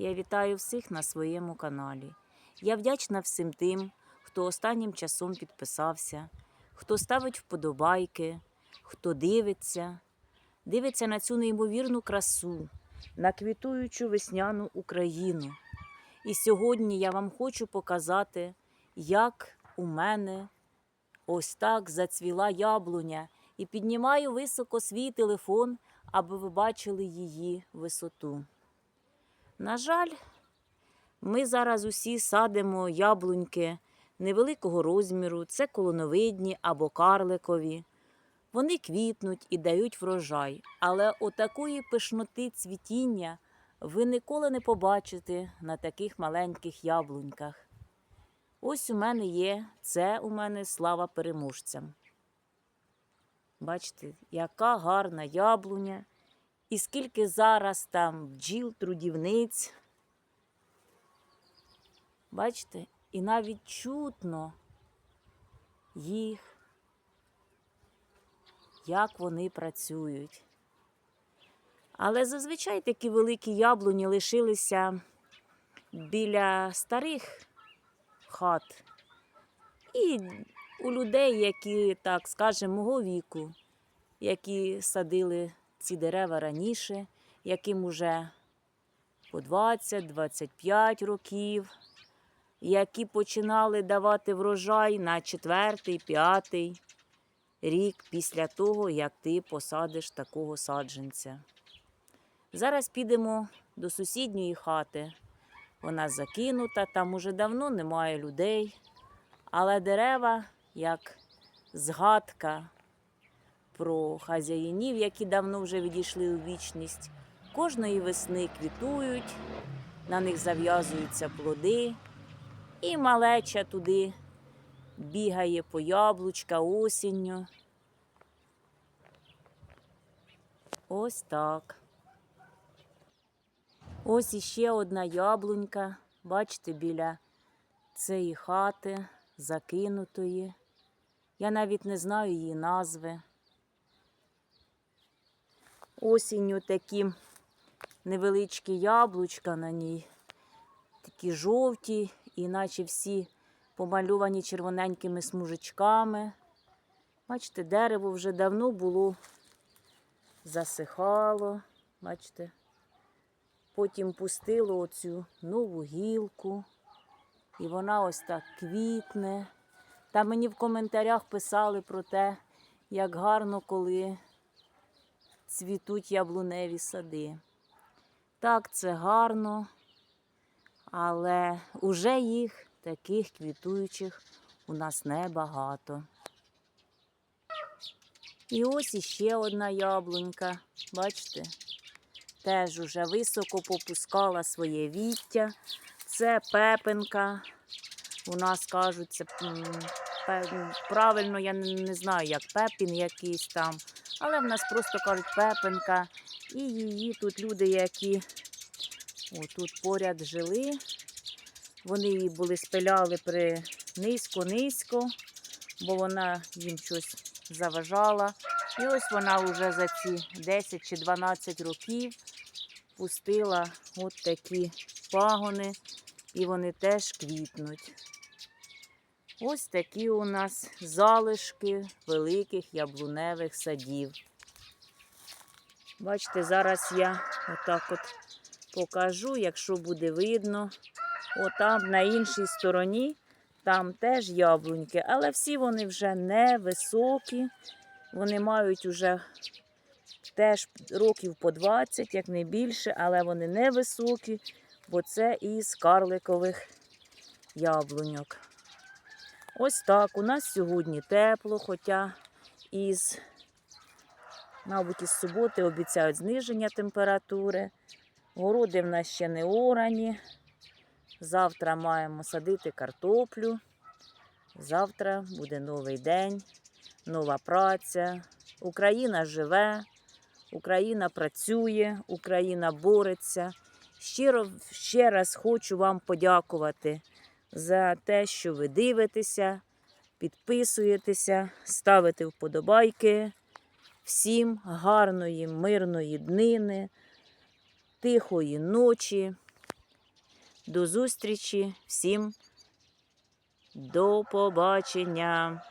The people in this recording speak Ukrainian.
Я вітаю всіх на своєму каналі. Я вдячна всім тим, хто останнім часом підписався, хто ставить вподобайки, хто дивиться, дивиться на цю неймовірну красу, на квітуючу весняну Україну. І сьогодні я вам хочу показати, як у мене ось так зацвіла яблуня, і піднімаю високо свій телефон, аби ви бачили її висоту. На жаль, ми зараз усі садимо яблуньки невеликого розміру, це колоновидні або карликові. Вони квітнуть і дають врожай, але отакої пишноти цвітіння ви ніколи не побачите на таких маленьких яблуньках. Ось у мене є, це у мене слава переможцям. Бачите, яка гарна яблуня, і скільки зараз там бджіл, трудівниць. Бачите, і навіть чутно їх, як вони працюють. Але зазвичай такі великі яблуні лишилися біля старих хат. І у людей, які, так скажемо, мого віку, які садили ці дерева раніше, яким уже по 20-25 років, які починали давати врожай на четвертий, п'ятий рік після того, як ти посадиш такого саджанця. Зараз підемо до сусідньої хати. Вона закинута, там уже давно немає людей, але дерева як згадка про хазяїнів, які давно вже відійшли у вічність. Кожної весни квітують, на них зав'язуються плоди, і малеча туди бігає по яблучка осінню. Ось так. Ось іще одна яблунька, бачите, біля цієї хати закинутої. Я навіть не знаю її назви. Осінню такі невеличкі яблучка на ній, такі жовті, і наче всі помальовані червоненькими смужечками. Бачите, дерево вже давно було засихало, бачите. Потім пустило оцю нову гілку, і вона ось так квітне. Та мені в коментарях писали про те, як гарно, коли цвітуть яблуневі сади. Так, це гарно, але уже їх таких квітуючих у нас небагато. І ось іще одна яблунька, бачите? Теж уже високо попускала своє віття. Це пепенка. У нас кажуть, це правильно, я не, знаю, як пепін якийсь там. Але в нас просто кажуть пепенка. І її тут люди, які тут поряд жили. Вони її були спиляли при низько-низько, бо вона їм щось заважала. І ось вона вже за ці 10 чи 12 років пустила от такі пагони, і вони теж квітнуть. Ось такі у нас залишки великих яблуневих садів. Бачите, зараз я отак от покажу, якщо буде видно. Отам на іншій стороні, там теж яблуньки, але всі вони вже невисокі. Вони мають уже теж років по 20, як не більше, але вони невисокі, бо це із карликових яблуньок. Ось так. У нас сьогодні тепло, хоча із, мабуть, із суботи обіцяють зниження температури. Городи в нас ще не орані. Завтра маємо садити картоплю. Завтра буде новий день, нова праця. Україна живе, Україна працює, Україна бореться. Щиро ще раз хочу вам подякувати за те, що ви дивитеся, підписуєтеся, ставите вподобайки. Всім гарної, мирної днини, тихої ночі. До зустрічі всім до побачення!